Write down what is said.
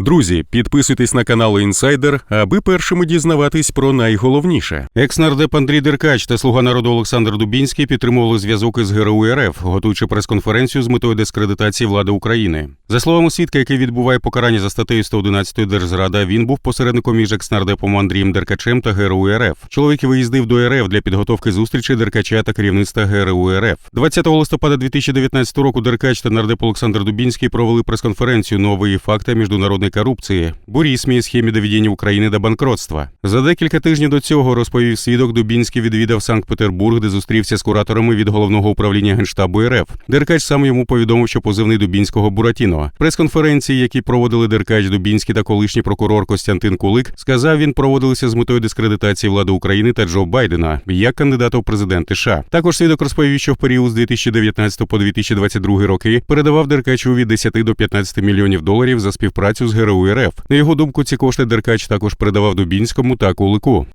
Друзі, підписуйтесь на канал Інсайдер, аби першими дізнаватись про найголовніше. Екс-нардеп Андрій Деркач та слуга народу Олександр Дубінський підтримували зв'язок із ГРУ РФ, готуючи прес-конференцію з метою дискредитації влади України. За словами свідка, який відбуває покарання за статтею 111 Держзрада, він був посередником між екс-нардепом Андрієм Деркачем та ГРУ РФ. Чоловік виїздив до РФ для підготовки зустрічі Деркача та керівництва ГРУ РФ. 20 листопада 2019 року Деркач та нардеп Олександр Дубінський провели прес-конференцію «Нові факти корупції. Бурісмі схемі доведення України до банкротства. За декілька тижнів до цього розповів свідок Дубінський відвідав Санкт-Петербург, де зустрівся з кураторами від головного управління генштабу РФ. Деркач сам йому повідомив, що позивний Дубінського Буратіно. Прес-конференції, які проводили Деркач Дубінський та колишній прокурор Костянтин Кулик, сказав, він проводилися з метою дискредитації влади України та Джо Байдена як кандидата у президенти США. Також свідок розповів, що в період з 2019 по 2022 роки передавав Деркачу від 10 до 15 мільйонів доларів за співпрацю з ГРУ РФ. На його думку, ці кошти Деркач також передавав Дубінському та Кулику.